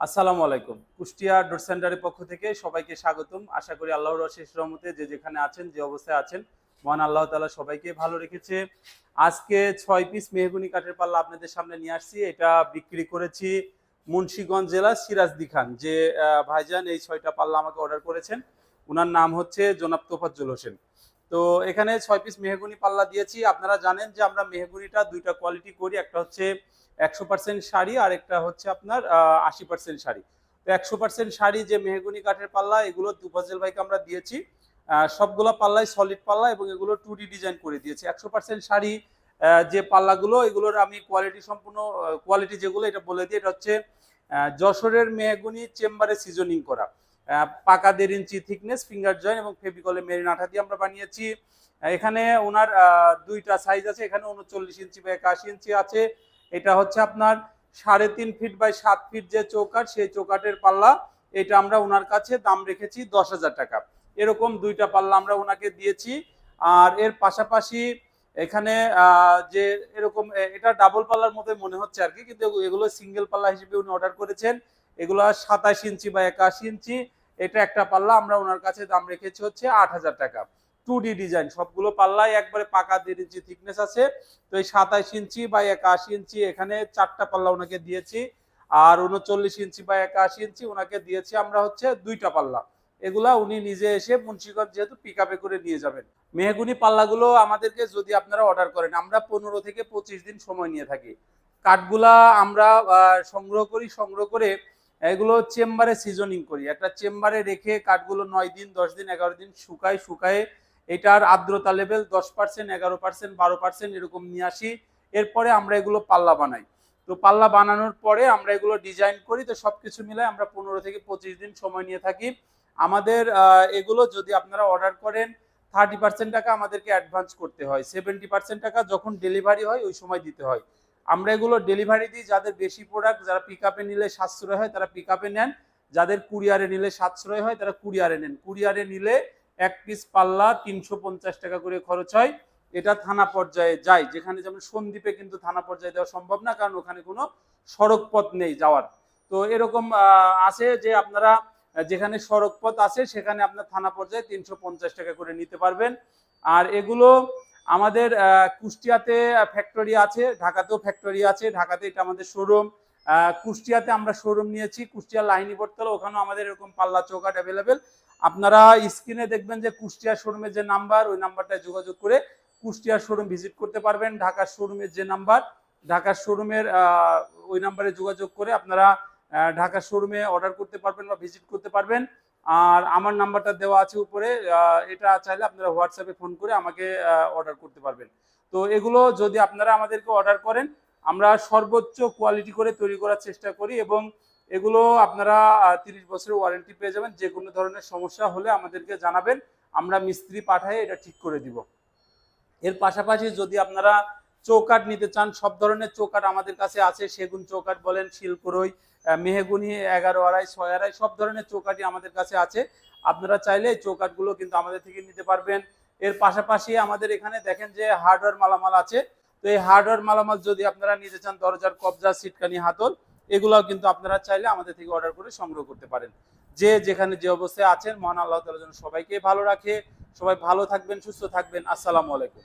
আসসালামু আলাইকুম। কুষ্টিয়া ডোর সেন্টারের পক্ষ থেকে সবাইকে স্বাগতম। আশা করি আল্লাহর অশেষ রহমতে যে যেখানে আছেন, যে অবস্থায় আছেন, মহান আল্লাহ তালা সবাইকে ভালো রেখেছে। আজকে ছয় পিস মেহগুনি কাঠের পাল্লা আপনাদের সামনে নিয়ে আসছি। এটা বিক্রি করেছি মুন্সীগঞ্জ জেলা সিরাজদি খান, যে ভাইজান এই ছয়টা পাল্লা আমাকে অর্ডার করেছেন। ওনার নাম হচ্ছে জনাব তোফাজ্জল হোসেন। তো এখানে ছয় পিস মেহগুনি পাল্লা দিয়েছি। আপনারা জানেন যে আমরা মেহগুনিটা দুইটা কোয়ালিটি করি, একটা হচ্ছে একশো পার্সেন্ট শাড়ি আর একটা হচ্ছে আপনার আশি পার্সেন্ট শাড়ি। তো একশো পার্সেন্ট শাড়ি যে মেহগুনি কাঠের পাল্লা, এগুলো দুপাজেল ভাইকে আমরা দিয়েছি। সবগুলো পাল্লাই সলিড পাল্লা এবং এগুলো টু ডিজাইন করে দিয়েছি। একশো পার্সেন্ট শাড়ি যে পাল্লাগুলো, এগুলোর আমি কোয়ালিটি সম্পূর্ণ কোয়ালিটি যেগুলো, এটা বলে দিই, এটা হচ্ছে যশোরের মেহগুনি চেম্বারে সিজনিং করা। পাকা দেড় ইঞ্চি থিকনেস ফিঙ্গার জয়েন এবং ফেবিকলে মেরিন আঠা দিয়ে আমরা বানিয়েছি। এখানে ওনার দুইটা সাইজ আছে, এখানে উনচল্লিশ ইঞ্চি বা একাশি ইঞ্চি আছে। এটা হচ্ছে আপনার সাড়ে তিন ফিট বাই সাত ফিট যে চৌকাট সেই চৌকাটের পাল্লা। এটা আমরা ওনার কাছে দাম রেখেছি দশ হাজার টাকা। এরকম দুইটা পাল্লা আমরা ওনাকে দিয়েছি। আর এর পাশাপাশি এখানে যে এরকম এটা ডাবল পাল্লার মধ্যে মনে হচ্ছে আর কি, কিন্তু এগুলো সিঙ্গেল পাল্লা হিসেবে উনি অর্ডার করেছেন। এগুলো সাতাশ ইঞ্চি বা একাশি ইঞ্চি। এটা একটা পাল্লা, আমরা ওনার কাছে দাম রেখেছি হচ্ছে আট হাজার টাকা। টু ডি ডিজাইন সবগুলো পাল্লাই একবারে পাকা দেড় ইঞ্চি থিকনেস আছে। তো এই সাতাইশ ইঞ্চি বা একাশি ইঞ্চি, এখানে চারটা পাল্লা ওনাকে দিয়েছি। আর উনচল্লিশ ইঞ্চি বা একাশি ইঞ্চি ওনাকে দিয়েছি আমরা হচ্ছে দুইটা পাল্লা। এগুলা উনি নিজে এসে মুন্সিগঞ্জ যেহেতু পিক করে নিয়ে যাবেন। মেহগুনি পাল্লাগুলো আমাদেরকে যদি আপনারা অর্ডার করেন, আমরা পনেরো থেকে পঁচিশ দিন সময় নিয়ে থাকি। কাঠগুলা আমরা সংগ্রহ করি, সংগ্রহ করে এগুলো চেম্বারে সিজনিং করি। একটা চেম্বারে রেখে কাঠগুলো নয় দিন, দশ দিন, এগারো দিন শুকায় শুকায় এটার আর্দ্রতা লেভেল দশ পার্সেন্ট এগারো পার্সেন্ট বারো পার্সেন্ট এরকম নিয়ে আসি। এরপরে আমরা এগুলো পাল্লা বানাই। তো পাল্লা বানানোর পরে আমরা এগুলো ডিজাইন করি, তো সব কিছু মিলে আমরা পনেরো থেকে পঁচিশ দিন সময় নিয়ে থাকি। আমাদের এগুলো যদি আপনারা অর্ডার করেন থার্টি পার্সেন্ট টাকা আমাদেরকে অ্যাডভান্স করতে হয়। সেভেন্টি পার্সেন্ট টাকা যখন ডেলিভারি হয়, ওই সময় দিতে হয়। আমরা এগুলো ডেলিভারি দিই যাদের বেশি প্রোডাক্ট যারা পিক আপে নিলে সাশ্রয় হয়, তারা পিক আপে নেন। যাদের কুরিয়ারে নিলে সাশ্রয় হয়, তারা কুরিয়ারে নেন। কুরিয়ারে নিলে এক পিস পাল্লা তিনশো পঞ্চাশ টাকা করে খরচ হয়। এটা থানা পর্যায়ে যায়, যেখানে যেমন সন্দ্বীপে কিন্তু থানা পর্যায়ে দেওয়া সম্ভব না, কারণ ওখানে কোনো সড়ক পথ নেই যাওয়ার। তো এরকম আছে যে আপনারা যেখানে সড়ক পথ আছে, সেখানে আপনার থানা পর্যায়ে তিনশো পঞ্চাশ টাকা করে নিতে পারবেন। আর এগুলো আমাদের কুষ্টিয়াতে ফ্যাক্টরি আছে, ঢাকাতেও ফ্যাক্টরি আছে, ঢাকাতে এটা আমাদের শোরুম কুষ্টিয়াতে আমরা শোরুম নিয়েছি, কুষ্টিয়া লাইনি বটতলা ওখানেও আমাদের এরকম পাল্লা চৌকাট অ্যাভেলেবেল আপনারা স্ক্রিনে দেখবেন যে কুষ্টিয়া শোরুমের যে নাম্বার ওই নাম্বারটায় যোগাযোগ করে কুষ্টিয়া শোরুম ভিজিট করতে পারবেন। ঢাকার শোরুমের যে নাম্বার ঢাকার শোরুমের ওই নাম্বারে যোগাযোগ করে আপনারা ঢাকার শোরুমে অর্ডার করতে পারবেন বা ভিজিট করতে পারবেন। আর আমার নাম্বারটা দেওয়া আছে উপরে এটা চাইলে আপনারা হোয়াটসঅ্যাপে ফোন করে আমাকে অর্ডার করতে পারবেন। তো এগুলো যদি আপনারা আমাদেরকে অর্ডার করেন, আমরা সর্বোচ্চ কোয়ালিটি করে তৈরি করার চেষ্টা করি এবং এগুলো আপনারা তিরিশ বছরের ওয়ারেন্টি পেয়ে যাবেন। যে কোনো ধরনের সমস্যা হলে আমাদেরকে জানাবেন, আমরা মিস্ত্রি পাঠাই এটা ঠিক করে দিব। এর পাশাপাশি যদি আপনারা চৌকাট নিতে চান, সব ধরনের চৌকাট আমাদের কাছে আছে। সেগুন চৌকাট বলেন, শিলকুরই মেহগুনি, এগারো আড়াই, ছয় আড়াই, সব ধরনের চৌকাটই আমাদের কাছে আছে। আপনারা চাইলে এই কিন্তু আমাদের থেকে নিতে পারবেন। এর পাশাপাশি আমাদের এখানে দেখেন যে হার্ডওয়্যার মালামাল আছে। তো এই হার্ডওয়্যার মালামাল যদি আপনারা নিতে চান, দরজার কবজা, সিটকানি, হাতল, এগুলাও কিন্তু আপনারা চাইলে আমাদের থেকে অর্ডার করে সংগ্রহ করতে পারেন। যে যেখানে যে অবস্থায় আছেন, মহান আল্লাহ তাআলা যেন সবাইকে ভালো রাখে। সবাই ভালো থাকবেন, সুস্থ থাকবেন। আসসালামু আলাইকুম।